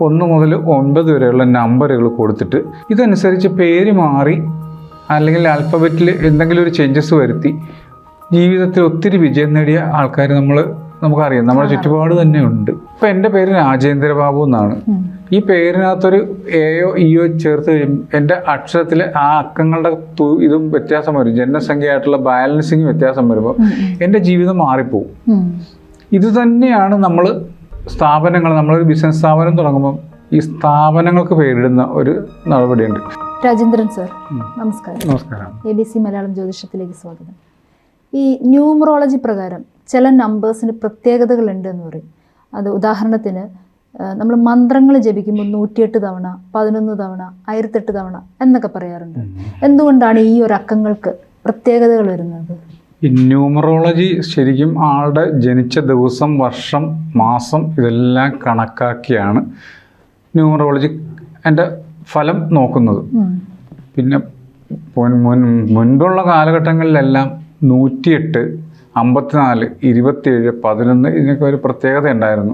ഒന്ന് മുതൽ ഒൻപത് വരെയുള്ള നമ്പറുകൾ കൊടുത്തിട്ട് ഇതനുസരിച്ച് പേര് മാറി അല്ലെങ്കിൽ ആൽഫബറ്റിൽ എന്തെങ്കിലും ഒരു ചേഞ്ചസ് വരുത്തി ജീവിതത്തിൽ ഒത്തിരി വിജയം നേടിയ ആൾക്കാർ നമ്മൾ നമുക്കറിയാം. നമ്മുടെ ചുറ്റുപാട് തന്നെ ഉണ്ട്. ഇപ്പം എന്റെ പേര് രാജേന്ദ്ര ബാബു എന്നാണ്. ഈ പേരിനകത്തൊരു എയോ ഇയോ ചേർത്ത് കഴിയുമ്പോൾ എന്റെ അക്ഷരത്തിൽ ആ അക്കങ്ങളുടെ ഇതും വ്യത്യാസം വരും. ജനസംഖ്യയായിട്ടുള്ള ബാലൻസിങ് വ്യത്യാസം വരുമ്പോൾ എന്റെ ജീവിതം മാറിപ്പോവും. ഇത് തന്നെയാണ് നമ്മൾ സ്ഥാപനങ്ങൾ നമ്മളൊരു ബിസിനസ് സ്ഥാപനം തുടങ്ങുമ്പോൾ ഈ സ്ഥാപനങ്ങൾക്ക് പേരിടുന്ന ഒരു നടപടിയുണ്ട്. രാജേന്ദ്രൻ സർ നമസ്കാരം. നമസ്കാരം. എ ബി സി മലയാളം ജ്യോതിഷത്തിലേക്ക് സ്വാഗതം. ഈ ന്യൂമറോളജി പ്രകാരം ചില നമ്പേഴ്സിന് പ്രത്യേകതകളുണ്ട് എന്ന് പറയും. അത് ഉദാഹരണത്തിന് നമ്മൾ മന്ത്രങ്ങൾ ജപിക്കുമ്പോൾ നൂറ്റിയെട്ട് തവണ പതിനൊന്ന് തവണ ആയിരത്തെട്ട് തവണ എന്നൊക്കെ പറയാറുണ്ട്. എന്തുകൊണ്ടാണ് ഈ ഒരു അക്കങ്ങൾക്ക് പ്രത്യേകതകൾ വരുന്നത്? ഈ ന്യൂമറോളജി ശരിക്കും ആളുടെ ജനിച്ച ദിവസം വർഷം മാസം ഇതെല്ലാം കണക്കാക്കിയാണ് ന്യൂമറോളജി എന്റെ ഫലം നോക്കുന്നത്. പിന്നെ മുൻ- മുൻ- മുൻപുള്ള കാലഘട്ടങ്ങളിലെല്ലാം നൂറ്റിയെട്ട് അമ്പത്തിനാല് ഇരുപത്തിയേഴ് പതിനൊന്ന് ഇതിനൊക്കെ ഒരു പ്രത്യേകത ഉണ്ടായിരുന്നു.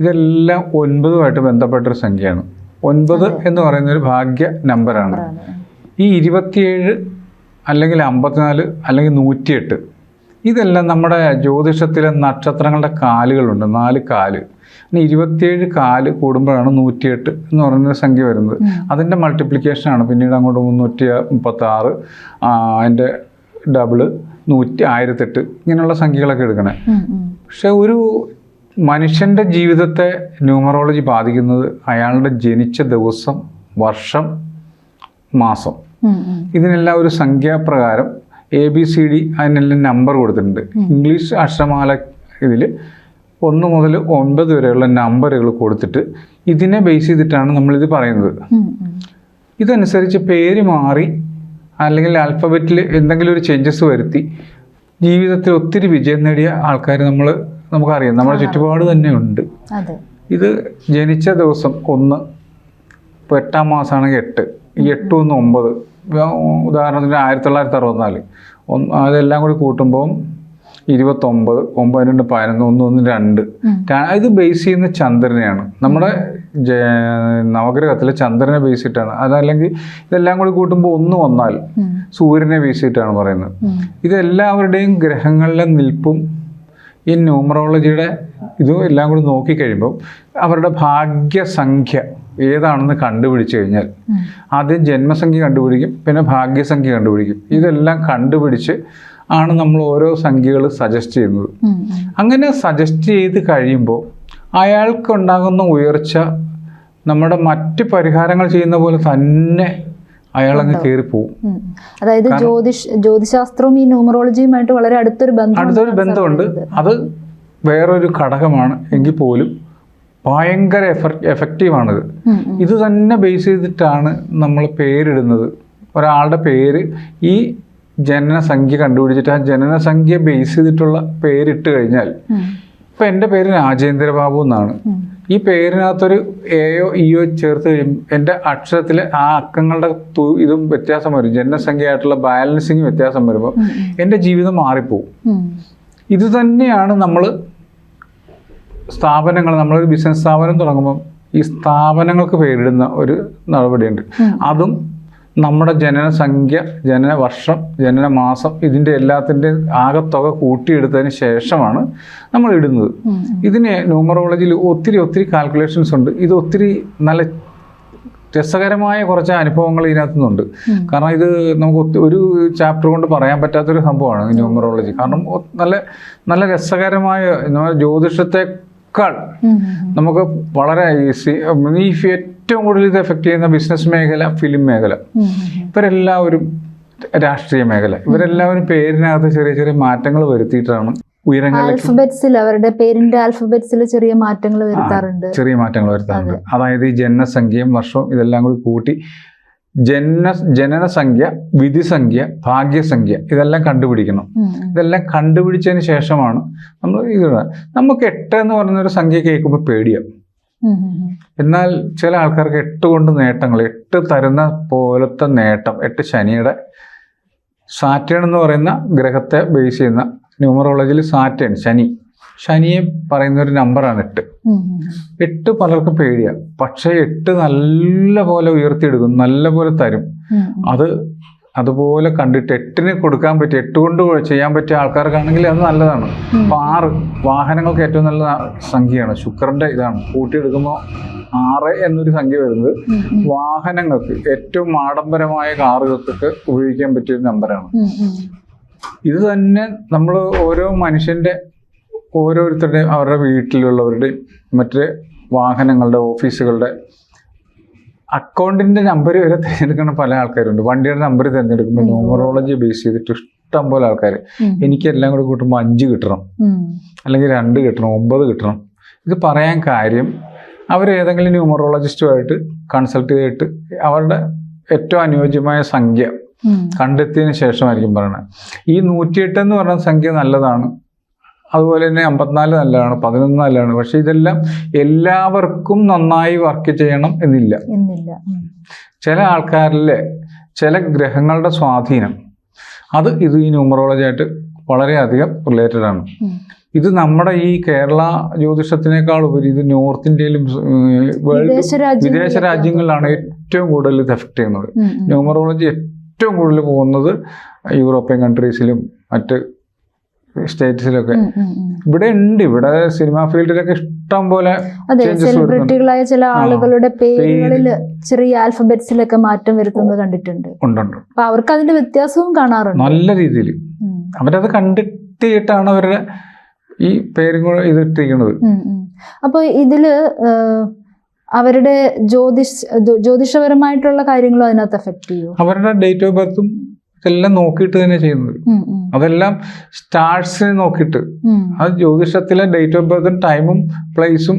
ഇതെല്ലാം ഒൻപതുമായിട്ട് ബന്ധപ്പെട്ടൊരു സംഖ്യയാണ്. ഒൻപത് എന്ന് പറയുന്ന ഒരു ഭാഗ്യ നമ്പറാണ്. ഈ ഇരുപത്തിയേഴ് അല്ലെങ്കിൽ അമ്പത്തിനാല് അല്ലെങ്കിൽ നൂറ്റിയെട്ട് ഇതെല്ലാം നമ്മുടെ ജ്യോതിഷത്തിലെ നക്ഷത്രങ്ങളുടെ കാലുകളുണ്ട് നാല് കാൽ ഇരുപത്തിയേഴ് കാൽ കൂടുമ്പോഴാണ് നൂറ്റിയെട്ട് എന്ന് പറയുന്ന സംഖ്യ വരുന്നത്. അതിന്റെ മൾട്ടിപ്ലിക്കേഷനാണ് പിന്നീട് അങ്ങോട്ട് മുന്നൂറ്റി മുപ്പത്താറ് അതിന്റെ ഡബിൾ നൂറ്റി ആയിരത്തെട്ട് ഇങ്ങനെയുള്ള സംഖ്യകളൊക്കെ എടുക്കണേ. പക്ഷെ ഒരു മനുഷ്യന്റെ ജീവിതത്തെ ന്യൂമറോളജി ബാധിക്കുന്നത് അയാളുടെ ജനിച്ച ദിവസം വർഷം മാസം. ഇതിനെല്ലാം ഒരു സംഖ്യാപ്രകാരം എ ബി സി ഡി അതിനെല്ലാം നമ്പർ കൊടുത്തിട്ടുണ്ട്. ഇംഗ്ലീഷ് അക്ഷരമാല ഇതിൽ ഒന്ന് മുതൽ ഒൻപത് വരെയുള്ള നമ്പറുകൾ കൊടുത്തിട്ട് ഇതിനെ ബേസ് ചെയ്തിട്ടാണ് നമ്മളിത് പറയുന്നത്. ഇതനുസരിച്ച് പേര് മാറി അല്ലെങ്കിൽ ആൽഫബറ്റിൽ എന്തെങ്കിലും ഒരു ചേഞ്ചസ് വരുത്തി ജീവിതത്തിൽ ഒത്തിരി വിജയം നേടിയ ആൾക്കാർ നമ്മൾ നമുക്കറിയാം. നമ്മുടെ ചുറ്റുപാട് തന്നെ ഉണ്ട്. ഇത് ജനിച്ച ദിവസം ഒന്ന് ഇപ്പോൾ എട്ടാം മാസമാണെങ്കിൽ എട്ട്. ഈ എട്ട് ഒന്ന് ഒമ്പത്. ഉദാഹരണത്തിന് ആയിരത്തി തൊള്ളായിരത്തി അറുപത്തിനാല് ഒന്ന് അതെല്ലാം കൂടി കൂട്ടുമ്പോൾ ഇരുപത്തൊമ്പത് ഒമ്പത് രണ്ട് പതിനൊന്ന് ഒന്ന് ഒന്ന് രണ്ട്. ഇത് ബേസ് ചെയ്യുന്ന ചന്ദ്രനെയാണ്. നമ്മുടെ നവഗ്രഹത്തിലെ നവഗ്രഹത്തിൽ ചന്ദ്രനെ ബേസ് ചെയ്തിട്ടാണ്. അതല്ലെങ്കിൽ ഇതെല്ലാം കൂടി കൂട്ടുമ്പോൾ ഒന്ന് വന്നാൽ സൂര്യനെ ബേസ് ചെയ്തിട്ടാണ് പറയുന്നത്. ഇതെല്ലാവരുടെയും ഗ്രഹങ്ങളിലെ നിൽപ്പും ഈ ന്യൂമറോളജിയുടെ ഇതും എല്ലാം കൂടി നോക്കിക്കഴിയുമ്പോൾ അവരുടെ ഭാഗ്യസംഖ്യ ഏതാണെന്ന് കണ്ടുപിടിച്ചു കഴിഞ്ഞാൽ. ആദ്യം ജന്മസംഖ്യ കണ്ടുപിടിക്കും പിന്നെ ഭാഗ്യസംഖ്യ കണ്ടുപിടിക്കും ഇതെല്ലാം കണ്ടുപിടിച്ച് ആണ് നമ്മൾ ഓരോ സംഖ്യകൾ സജസ്റ്റ് ചെയ്യുന്നത്. അങ്ങനെ സജസ്റ്റ് ചെയ്ത് കഴിയുമ്പോൾ അയാൾക്കുണ്ടാകുന്ന ഉയർച്ച നമ്മുടെ മറ്റ് പരിഹാരങ്ങൾ ചെയ്യുന്ന പോലെ തന്നെ അയാളങ്ങ് കയറിപ്പോവും പോകും അതായത് ജ്യോതിഷ് ജ്യോതിശാസ്ത്രവും ഈ ന്യൂമറോളജിയുമായിട്ട് വളരെ അടുത്തൊരു ബന്ധം അടുത്തൊരു ബന്ധമുണ്ട്. അത് വേറൊരു ഘടകമാണ് എങ്കിൽ പോലും ഭയങ്കര എഫക്റ്റ് എഫക്റ്റീവാണിത്. ഇത് തന്നെ ബേസ് ചെയ്തിട്ടാണ് നമ്മൾ പേരിടുന്നത്. ഒരാളുടെ പേര് ഈ ജനനസംഖ്യ കണ്ടുപിടിച്ചിട്ട് ആ ജനനസംഖ്യ ബേസ് ചെയ്തിട്ടുള്ള പേരിട്ട് കഴിഞ്ഞാൽ ഇപ്പം എന്റെ പേര് രാജേന്ദ്രബാബു എന്നാണ്. ഈ പേരിനകത്തൊരു എയോ ഇയോ ചേർത്ത് കഴിയുമ്പോൾ എന്റെ അക്ഷരത്തിൽ ആ അക്കങ്ങളുടെ ഇതും വ്യത്യാസം വരും ജനസംഖ്യയായിട്ടുള്ള ബാലൻസിങ് വ്യത്യാസം വരുമ്പോൾ. എന്റെ ജീവിതം മാറിപ്പോവും. ഇത് തന്നെയാണ് നമ്മൾ സ്ഥാപനങ്ങൾ നമ്മളൊരു ബിസിനസ് സ്ഥാപനം തുടങ്ങുമ്പോൾ ഈ സ്ഥാപനങ്ങൾക്ക് പേരിടുന്ന ഒരു നടപടിയുണ്ട് അതും നമ്മുടെ ജനനസംഖ്യ ജനന വർഷം ജനന മാസം ഇതിന്റെ എല്ലാത്തിന്റെ ആകത്തുക കൂട്ടിയെടുത്തതിന് ശേഷമാണ് നമ്മൾ ഇടുന്നത്. ഇതിന് ന്യൂമറോളജിയിൽ ഒത്തിരി ഒത്തിരി കാൽക്കുലേഷൻസ് ഉണ്ട്. ഇത് ഒത്തിരി നല്ല രസകരമായ കുറച്ച് അനുഭവങ്ങൾ ഇതിനകത്തുനിന്നുണ്ട് നിന്നുണ്ട്. കാരണം ഇത് നമുക്ക് ഒരു ചാപ്റ്റർ കൊണ്ട് പറയാൻ പറ്റാത്തൊരു സംഭവമാണ് ന്യൂമറോളജി. കാരണം നല്ല നല്ല രസകരമായ ജ്യോതിഷത്തെക്കാൾ. നമുക്ക് വളരെ ഈസി ഈ ഏറ്റവും കൂടുതൽ ഇത് എഫക്റ്റ് ചെയ്യുന്ന ബിസിനസ് മേഖല ഫിലിം മേഖല. ഇവരെല്ലാവരും രാഷ്ട്രീയ മേഖല. ഇവരെല്ലാവരും പേരിനകത്ത് ചെറിയ ചെറിയ മാറ്റങ്ങൾ വരുത്തിയിട്ടാണ് ആൽഫബറ്റ്സിൽ അവരുടെ പേരിന്റെ ആൽഫബറ്റ്സിൽ ചെറിയ മാറ്റങ്ങൾ വരുത്താറുണ്ട്. ചെറിയ മാറ്റങ്ങൾ വരുത്താറുണ്ട്. അതായത് ഈ ജനസംഖ്യയും വർഷവും ഇതെല്ലാം കൂടി കൂട്ടി ജന ജനനസംഖ്യ വിധിസംഖ്യ ഭാഗ്യസംഖ്യ ഇതെല്ലാം കണ്ടുപിടിക്കണം. ഇതെല്ലാം കണ്ടുപിടിച്ചതിന് ശേഷമാണ് നമ്മൾ ഇത്. നമുക്ക് എട്ട് എന്ന് പറയുന്ന ഒരു സംഖ്യ കേൾക്കുമ്പോൾ പേടിയാവും. എന്നാൽ ചില ആൾക്കാർക്ക് എട്ട് കൊണ്ട് നേട്ടങ്ങൾ എട്ട് തരുന്ന പോലത്തെ നേട്ടം എട്ട് ശനിയുടെ സാറ്റേൺ എന്ന് പറയുന്ന ഗ്രഹത്തെ ബേസ് ചെയ്യുന്ന ന്യൂമറോളജിയിൽ സാറ്റേൺ ശനി. ശനിയെ പറയുന്ന ഒരു നമ്പറാണ് എട്ട്. എട്ട് പലർക്കും പേടിയാണ് പക്ഷേ എട്ട് നല്ല പോലെ ഉയർത്തിയെടുക്കും നല്ല പോലെ തരും. അത് അതുപോലെ കണ്ടിട്ട് എട്ടിന് കൊടുക്കാൻ പറ്റിയ എട്ട് കൊണ്ട് ചെയ്യാൻ പറ്റിയ ആൾക്കാർക്കാണെങ്കിൽ അത് നല്ലതാണ്. അപ്പൊ ആറ് വാഹനങ്ങൾക്ക് ഏറ്റവും നല്ല സംഖ്യയാണ് ശുക്രന്റെ ഇതാണ് കൂട്ടിയെടുക്കുമ്പോൾ ആറ് എന്നൊരു സംഖ്യ വരുന്നത്. വാഹനങ്ങൾക്ക് ഏറ്റവും ആഡംബരമായ കാറുകൾക്കൊക്കെ ഉപയോഗിക്കാൻ പറ്റിയ ഒരു നമ്പറാണ്. ഇത് തന്നെ നമ്മൾ ഓരോ മനുഷ്യന്റെ ഓരോരുത്തരുടെയും അവരുടെ വീട്ടിലുള്ളവരുടെയും മറ്റ് വാഹനങ്ങളുടെ ഓഫീസുകളുടെ അക്കൗണ്ടിന്റെ നമ്പർ വരെ തിരഞ്ഞെടുക്കുന്ന പല ആൾക്കാരുണ്ട്. വണ്ടിയുടെ നമ്പർ തിരഞ്ഞെടുക്കുമ്പോൾ ന്യൂമറോളജി ബേസ് ചെയ്തിട്ട് ഇഷ്ടം പോലെ ആൾക്കാർ എനിക്ക് എല്ലാം കൂടി കൂട്ടുമ്പോൾ അഞ്ച് കിട്ടണം. അല്ലെങ്കിൽ രണ്ട് കിട്ടണം ഒമ്പത് കിട്ടണം. ഇത് പറയാൻ കാര്യം അവർ ഏതെങ്കിലും ന്യൂമറോളജിസ്റ്റുമായിട്ട് കൺസൾട്ട് ചെയ്തിട്ട് അവരുടെ ഏറ്റവും അനുയോജ്യമായ സംഖ്യ. കണ്ടെത്തിയതിന് ശേഷമായിരിക്കും പറയണത്. ഈ നൂറ്റിയെട്ട് എന്ന് പറഞ്ഞ സംഖ്യ നല്ലതാണ്. അതുപോലെ തന്നെ അമ്പത്തിനാല് നല്ലതാണ് പതിനൊന്ന് നല്ലതാണ്. പക്ഷെ ഇതെല്ലാം എല്ലാവർക്കും നന്നായി വർക്ക് ചെയ്യണം എന്നില്ല. ചില ആൾക്കാരിലെ ചില ഗ്രഹങ്ങളുടെ സ്വാധീനം അത് ഇത് ഈ ന്യൂമറോളജി ആയിട്ട് വളരെയധികം റിലേറ്റഡ് ആണ്. ഇത് നമ്മുടെ ഈ കേരള ജ്യോതിഷത്തിനേക്കാൾ ഉപരി ഇത് നോർത്ത് ഇന്ത്യയിലും വേൾഡ് വിദേശ രാജ്യങ്ങളിലാണ് ഏറ്റവും കൂടുതൽ ഇത് എഫക്ട് ചെയ്യുന്നത്. ന്യൂമറോളജി ഏറ്റവും കൂടുതൽ പോകുന്നത് യൂറോപ്യൻ കൺട്രീസിലും മറ്റ് സ്റ്റേറ്റ്സിലൊക്കെ. ഇവിടെ ഉണ്ട് ഇവിടെ സിനിമാ ഫീൽഡിലൊക്കെ ഇഷ്ടം പോലെ അതെ. സെലിബ്രിറ്റികളായ ചില. ആളുകളുടെ പേരുകളിൽ ചെറിയ ആൽഫബറ്റ്സിലൊക്കെ മാറ്റം വരുത്തുന്നത് കണ്ടിട്ടുണ്ട് ഉണ്ടുണ്ട് അപ്പൊ അവർക്ക് അതിന്റെ വ്യത്യാസവും കാണാറുണ്ട് നല്ല രീതിയിൽ. അവരത് കണ്ടിട്ടിട്ടാണ് അവരുടെ ഈ പേരും കൂടെ ഇത് ഇട്ടിരിക്കുന്നത്. അപ്പൊ ഇതിൽ അവരുടെ ജ്യോതിഷ് ജ്യോ- ജ്യോതിഷപരമായിട്ടുള്ള കാര്യങ്ങളും അതിനകത്ത് എഫക്ട് ചെയ്യും അവരുടെ ഡേറ്റ് ഓഫ് ബർത്തും ഇതെല്ലാം നോക്കിയിട്ട് തന്നെ ചെയ്യുന്നത്. അതെല്ലാം സ്റ്റാർസിനെ നോക്കിയിട്ട്. അത് ജ്യോതിഷത്തിലെ ഡേറ്റ് ഓഫ് ബർത്തും ടൈമും പ്ലേസും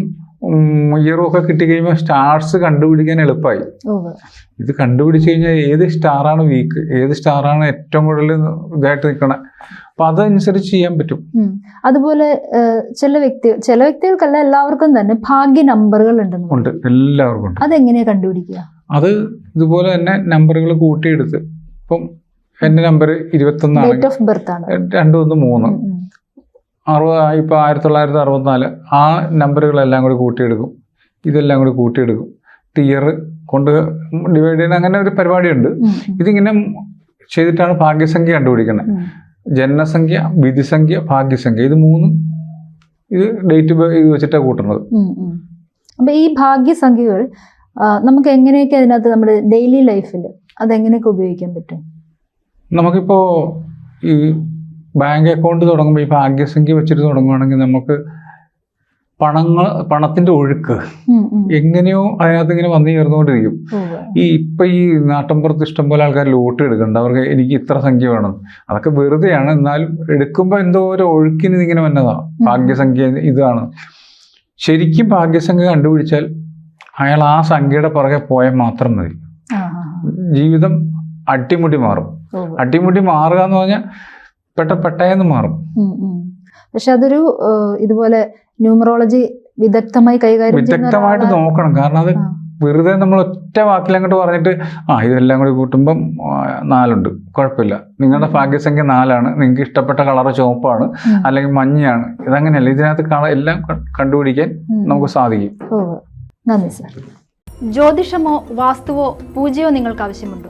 ഇയറും ഒക്കെ കിട്ടി കഴിയുമ്പോൾ സ്റ്റാർസ് കണ്ടുപിടിക്കാൻ എളുപ്പമായി. ഇത് കണ്ടുപിടിച്ച് കഴിഞ്ഞാൽ ഏത് സ്റ്റാറാണ് വീക്ക് ഏത് സ്റ്റാറാണ് ഏറ്റവും കൂടുതൽ ഇതായിട്ട് നിൽക്കണേ? അപ്പൊ അതനുസരിച്ച് ചെയ്യാൻ പറ്റും. അതുപോലെ ചില വ്യക്തി ചില വ്യക്തികൾക്കല്ല എല്ലാവർക്കും തന്നെ ഭാഗ്യ നമ്പറുകൾ ഉണ്ടെന്ന് ഉണ്ട്. എല്ലാവർക്കും അതെങ്ങനെയാ കണ്ടുപിടിക്കുക? അത് ഇതുപോലെ തന്നെ നമ്പറുകൾ കൂട്ടിയെടുത്ത്. ഇപ്പം എന്റെ നമ്പർ ഇരുപത്തൊന്നാണ്. രണ്ട് ഒന്ന് മൂന്ന്. അറുപത് ഇപ്പോൾ ആയിരത്തി തൊള്ളായിരത്തി അറുപത്തിനാല് ആ നമ്പറുകളെല്ലാം കൂടി കൂട്ടിയെടുക്കും. ഇതെല്ലാം കൂടി കൂട്ടിയെടുക്കും. ടിയർ കൊണ്ട് ഡിവൈഡ് ചെയ്യുന്ന അങ്ങനെ ഒരു പരിപാടിയുണ്ട്. ഇതിങ്ങനെ ചെയ്തിട്ടാണ് ഭാഗ്യസംഖ്യ കണ്ടുപിടിക്കുന്നത്. ജനനസംഖ്യ വിധിസംഖ്യ ഭാഗ്യസംഖ്യ. ഇത് മൂന്നും ഇത് ഡേറ്റ് ഇത് വെച്ചിട്ടാണ് കൂട്ടുന്നത്. അപ്പൊ ഈ ഭാഗ്യസംഖ്യകൾ നമുക്ക് എങ്ങനെയൊക്കെ അതിനകത്ത് നമ്മുടെ ഡെയിലി ലൈഫിൽ അതെങ്ങനെയൊക്കെ ഉപയോഗിക്കാൻ പറ്റും? നമുക്കിപ്പോൾ ഈ ബാങ്ക് അക്കൗണ്ട് തുടങ്ങുമ്പോൾ ഈ ഭാഗ്യസംഖ്യ വെച്ചിട്ട് തുടങ്ങുകയാണെങ്കിൽ നമുക്ക് പണങ്ങൾ പണത്തിന്റെ ഒഴുക്ക്. എങ്ങനെയോ അതിനകത്ത് ഇങ്ങനെ വന്നു ചേർന്നുകൊണ്ടിരിക്കും. ഈ ഇപ്പൊ ഈ നാട്ടിൻപുറത്ത് ഇഷ്ടംപോലെ ആൾക്കാർ ലോട്ട് എടുക്കുന്നുണ്ട്. അവർക്ക് എനിക്ക് ഇത്ര സംഖ്യ വേണം. അതൊക്കെ വെറുതെയാണ്. എന്നാലും എടുക്കുമ്പോൾ എന്തോ ഒരു ഒഴുക്കിന് ഇങ്ങനെ വന്നതാ. ഭാഗ്യസംഖ്യ ഇതാണ്. ശരിക്കും ഭാഗ്യസംഖ്യ കണ്ടുപിടിച്ചാൽ അയാൾ ആ സംഖ്യയുടെ പുറകെ പോയാൽ മാത്രം മതി. ജീവിതം അട്ടിമുടി മാറും. ഉവ്വ്. അട്ടിമുടി മാറുക എന്ന് പറഞ്ഞാൽ പെട്ട പെട്ടയെന്ന് മാറും. പക്ഷെ അതൊരു ഇതുപോലെ ന്യൂമറോളജി വിദഗ്ധമായി കൈകാര്യം വിദഗ്ധമായിട്ട് വ്യക്തമായിട്ട് നോക്കണം. കാരണം അത് വെറുതെ നമ്മൾ ഒറ്റ വാക്കിൽ അങ്ങോട്ട് പറഞ്ഞിട്ട് ആ ഇതെല്ലാം കൂടി കൂട്ടുമ്പം നാലുണ്ട്. കുഴപ്പമില്ല. നിങ്ങളുടെ ഭാഗ്യസംഖ്യ നാലാണ്. നിങ്ങൾക്ക് ഇഷ്ടപ്പെട്ട കളർ ചുവപ്പാണ്. അല്ലെങ്കിൽ മഞ്ഞയാണ്. ഇതങ്ങനെയല്ല. ഇതിനകത്ത് കളർ എല്ലാം കണ്ടുപിടിക്കാൻ നമുക്ക് സാധിക്കും. നന്ദി സർ. ജ്യോതിഷമോ വാസ്തുവോ പൂജയോ നിങ്ങൾക്ക് ആവശ്യമുണ്ടോ?